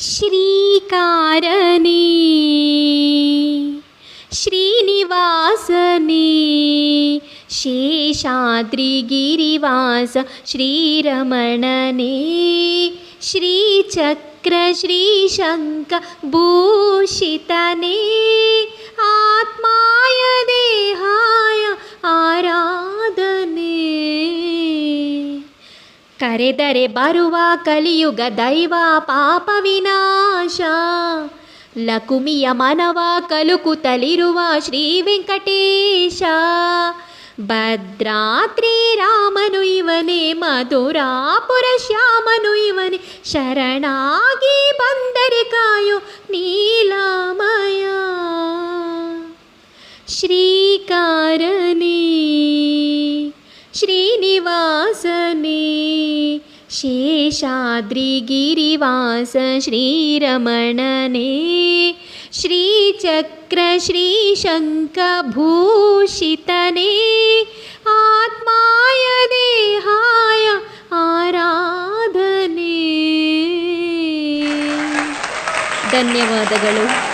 श्रीकार श्रीनिवासने शेषाद्रिगिरिवास श्रीरमणने श्रीचक्र श्रीशङ्कभूषितने। ಕರೆದರೆ ಬರುವ ಕಲಿಯುಗ ದೈವ ಪಾಪ ವಿನಾಶ ಲಕುಮಿಯ ಮನವ ಕಲುಕುತ್ತಲಿರುವ ಶ್ರೀ ವೆಂಕಟೇಶ ಭದ್ರಾತ್ರಿ ರಾಮನು ಇವನೇ ಮಧುರಾಪುರ ಶ್ಯಾಮನು ಇವನೇ ಶರಣಾಗಿ ಬಂದರೆ ಕಾಯೋ ನೀಲಮಯ ಶ್ರೀಕಾರಣಿ ನಿವಾಸನೆ ಶೀषाद्रिगिरिವಾಸ ಶ್ರೀರಮಣನೆ. ಶ್ರೀ ಚಕ್ರ ಶ್ರೀ ಶಂಕ ಭೂಷಿತನೆ ಆತ್ಮಾಯ ದೇಹಾಯ ಆರಾಧನೆ. ಧನ್ಯವಾದಗಳು.